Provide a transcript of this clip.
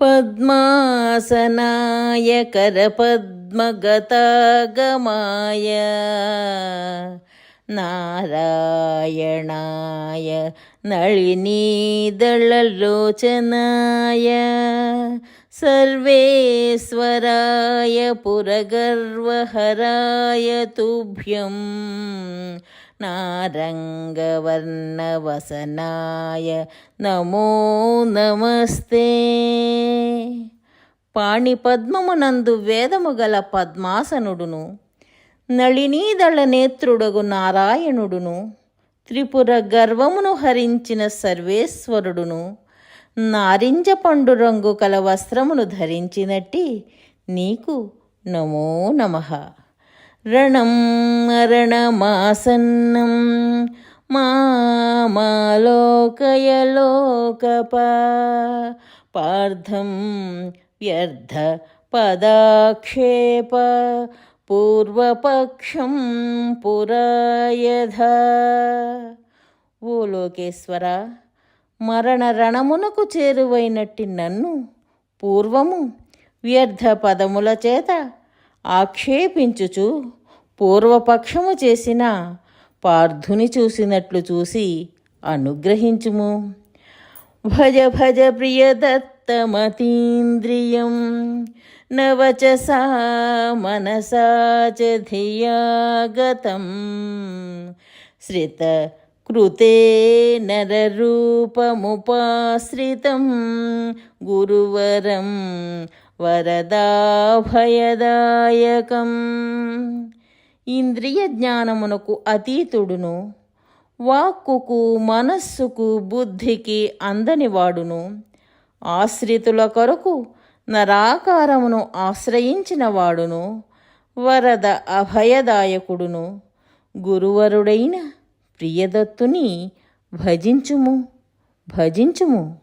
పద్మాసనాయ करपद्मगतागमाय नारायणाय नळिनीदळलोचनाय सर्वेश्वराय पुरगर्वहराय तुभ्यं నారంగవర్ణవసనాయ నమో నమస్తే పాణిపద్మమునందు వేదము గల పద్మాసనుడును. నళినీదళ నేత్రుడగు నారాయణుడును. త్రిపుర గర్వమును హరించిన సర్వేశ్వరుడును. నారింజ పండు రంగు కల వస్త్రమును ధరించినట్టి నీకు నమో నమః. రణం రణమాసన్నం మాలోకయలోకప పార్థం వ్యర్థ పదాక్షేప పూర్వపక్షం పురాయధ ఓ లోకేశ్వర మరణ రణమునకు చేరువైనట్టి నన్ను పూర్వము వ్యర్థ పదముల చేత ఆక్షేపించుచు పూర్వపక్షము చేసిన పార్థుని చూసినట్లు చూసి అనుగ్రహించుము. భజ భజ తమతీంద్రియం నవచసా మనసా చ శ్రిత కృతే నరరూపముపాశ్రితం గురువరం వరదాభయదాయకం ఇంద్రియ జ్ఞానమునకు అతీతుడును వాక్కుకు మనస్సుకు బుద్ధికి అందనివాడును. ఆశ్రితుల కొరకు నరాకారమును ఆశ్రయించిన వాడును వరద అభయదాయకుడును గురువరుడైన ప్రియదత్తుని భజించుము భజించుము.